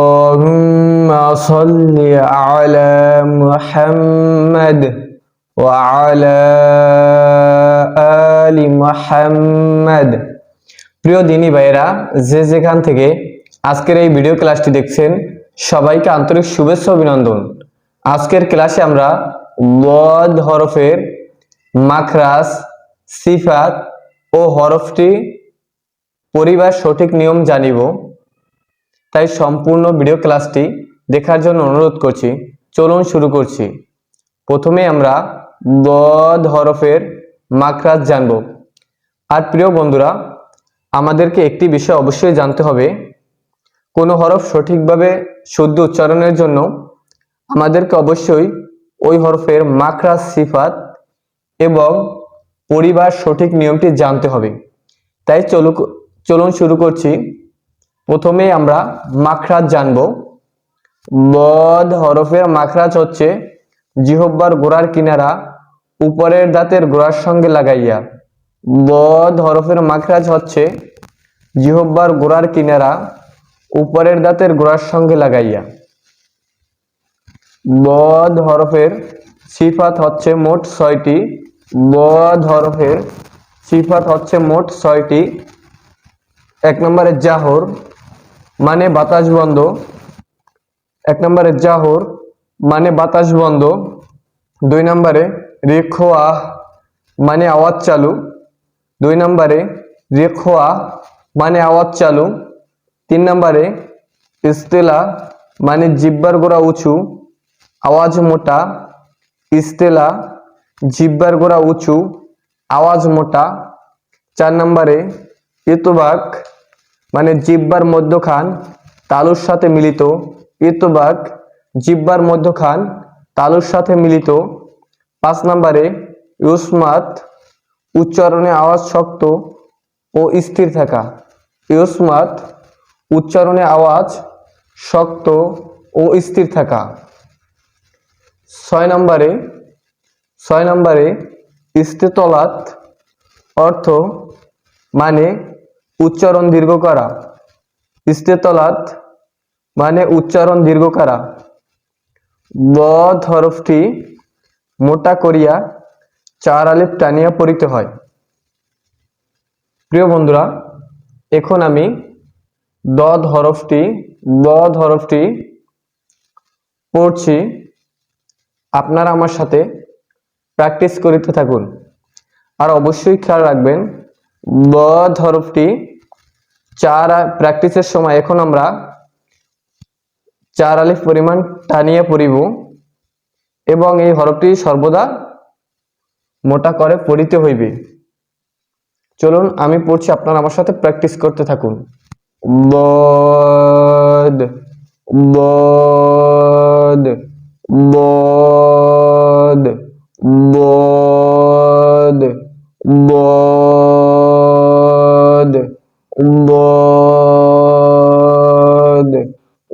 اللهم صل على محمد وعلى آل محمد প্রিয় দিনী ভাইরা যে যেখান থেকে আজকের এই ভিডিও ক্লাসটি দেখছেন সবাইকে আন্তরিক শুভেচ্ছা অভিনন্দন আজকের ক্লাসে আমরা ওয়াদ হরফের মাখরাস সিফাত ও হরফটি পরিবার সঠিক নিয়ম জানিব তাই সম্পূর্ণ ভিডিও ক্লাসটি দেখার জন্য অনুরোধ করছি। চলুন শুরু করছি। প্রথমে আমরা বদ হরফের মাখরাজ জানব। আর প্রিয় বন্ধুরা, আমাদেরকে একটি বিষয় অবশ্যই জানতে হবে। কোনো হরফ সঠিকভাবে শুদ্ধ উচ্চারণের জন্য আমাদেরকে অবশ্যই ওই হরফের মাখরাজ সিফাত এবং পরিবার সঠিক নিয়মটি জানতে হবে। তাই চলু চলুন শুরু করছি। প্রথমে আমরা মাখরাজ জানব। বদ হরফের মাখরাজ হচ্ছে জিহব্বার গোড়ার কিনারা উপরের দাঁতের গোড়ার সঙ্গে লাগাইয়া। বদ হরফের মাখরাজ হচ্ছে জিহব্বার গোড়ার কিনারা উপরের দাঁতের গোড়ার সঙ্গে লাগাইয়া। বদ হরফের সিফাত হচ্ছে মোট ছয়টি। বদ হরফের সিফাত হচ্ছে মোট ছয়টি। এক নম্বরে জাহর। মানে বাতাস বন্ধ। এক নম্বরে জাহর মানে বাতাস বন্ধ। দুই নম্বরে রেখোয়া মানে আওয়াজ চালু। দুই নম্বরে রেখোয়া মানে আওয়াজ চালু। তিন নম্বরে ইস্তেলা মানে জিব্বার গোড়া উঁচু। আওয়াজ মোটা, ইস্তেলা, জিব্বার গোড়া উঁচু। আওয়াজ মোটা। চার নম্বরে ইতবাক মানে জিব্বার মধ্যখান তালুর সাথে মিলিত ইতবাক জিব্বার মধ্যখান তালুর সাথে মিলিত। পাঁচ নম্বরে, ইউসমাত উচ্চারণে আওয়াজ শক্ত ও স্থির থাকা। ইউসমাত উচ্চারণে আওয়াজ শক্ত ও স্থির থাকা। ছয় নম্বরে ছয় নম্বরে ইস্তেতলাত অর্থ মানে উচ্চারণ দীর্ঘ করা ইস্তেতলাত মানে উচ্চারণ দীর্ঘ করা বদ হরফটি মোটা করিয়া চার আলিফ টানিয়া পড়িতে হয়। প্রিয় বন্ধুরা, এখন আমি দদ হরফটি বদ হরফটি পড়ছি। আপনারা আমার সাথে প্র্যাকটিস করিতে থাকুন। আর অবশ্যই খেয়াল রাখবেন বদ হরফটি চার প্র্যাকটিসের সময় এখন আমরা চার আলিফ পরিমাণ টানিয়ে পড়িব এবং এই হরফটি সর্বদা মোটা করে পড়িতে হইবে। চলুন, আমি পড়ছি আপনারা আমার সাথে প্র্যাকটিস করতে থাকুন। বদ বদ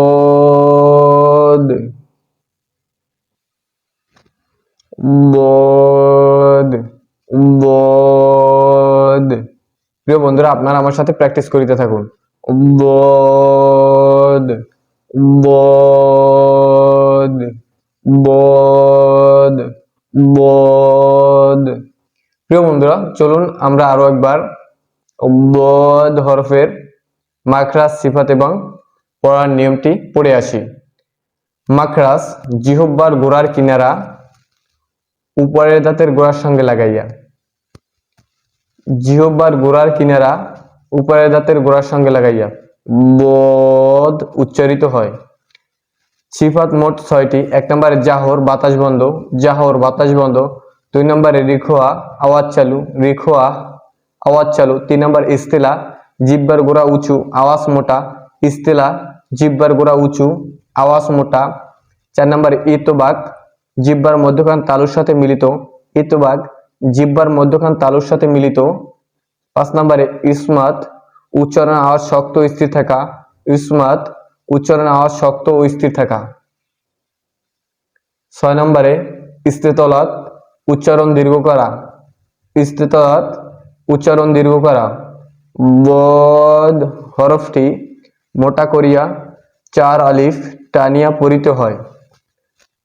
বদ। বদ। বদ। প্রিয় বন্ধুরা, আপনারা আমার সাথে প্র্যাকটিস করিতে থাকুন। বদ। বদ। বদ। বদ। প্রিয় বন্ধুরা, চলুন আমরা আরও একবার বদ হরফের মাখরাজ, সিফাত এবং পড়ার নিয়মটি পড়ে আসি। মাখরাজ জিহব্বার গোড়ার কিনারা উপরের দাঁতের গোড়ার সঙ্গে লাগাইয়া। জিহব্বার গোড়ার কিনারা উপরের দাঁতের গোড়ার সঙ্গে লাগাইয়া। বদ উচ্চারিত হয়। সিফাত মোট ছয়টি, এক নম্বরে জাহর, বাতাস বন্ধ, জাহর, বাতাস বন্ধ, দুই নম্বরে রিখোয়া, আওয়াজ চালু, রিখোয়া, আওয়াজ চালু, তিন নম্বর ইস্তেলা জিব্বার গোড়া উঁচু, আওয়াজ মোটা, ইস্তেলা জিব্বার গোড়া উঁচু, আওয়াজ মোটা। চার নম্বর ইতোবাক জিব্বার মধ্যখান তালুর সাথে মিলিত। ইতোবাক জিব্বার মধ্যখান তালুর সাথে মিলিত। পাঁচ নম্বরে ইসমাত, উচ্চারণ আওয়াজ শক্ত স্থির থাকা। ইসমাত, উচ্চারণ আওয়াজ শক্ত ও স্থির থাকা। ছয় নম্বরে ইস্তেতলাত, উচ্চারণ দীর্ঘ করা। ইস্তেতলাত, উচ্চারণ দীর্ঘ করা। বদ, হরফটি মোটা করিয়া চার আলিফ টানিয়া পড়িত হয়।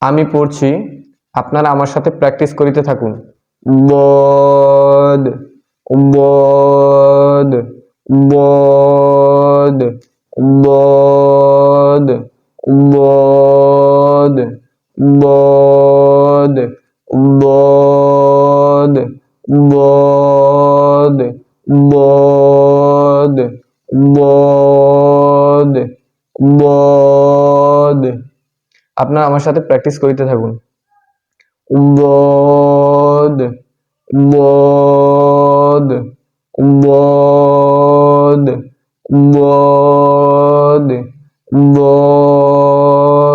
আমি পড়ছি, আপনারা আমার সাথে প্র্যাকটিস করিতে থাকুন। বদ বদ বদ বদ বদ বদ বদ বদ বদ আপনারা আমার সাথে প্র্যাকটিস করিতে থাকুন। বদ বদ বদ বদ বদ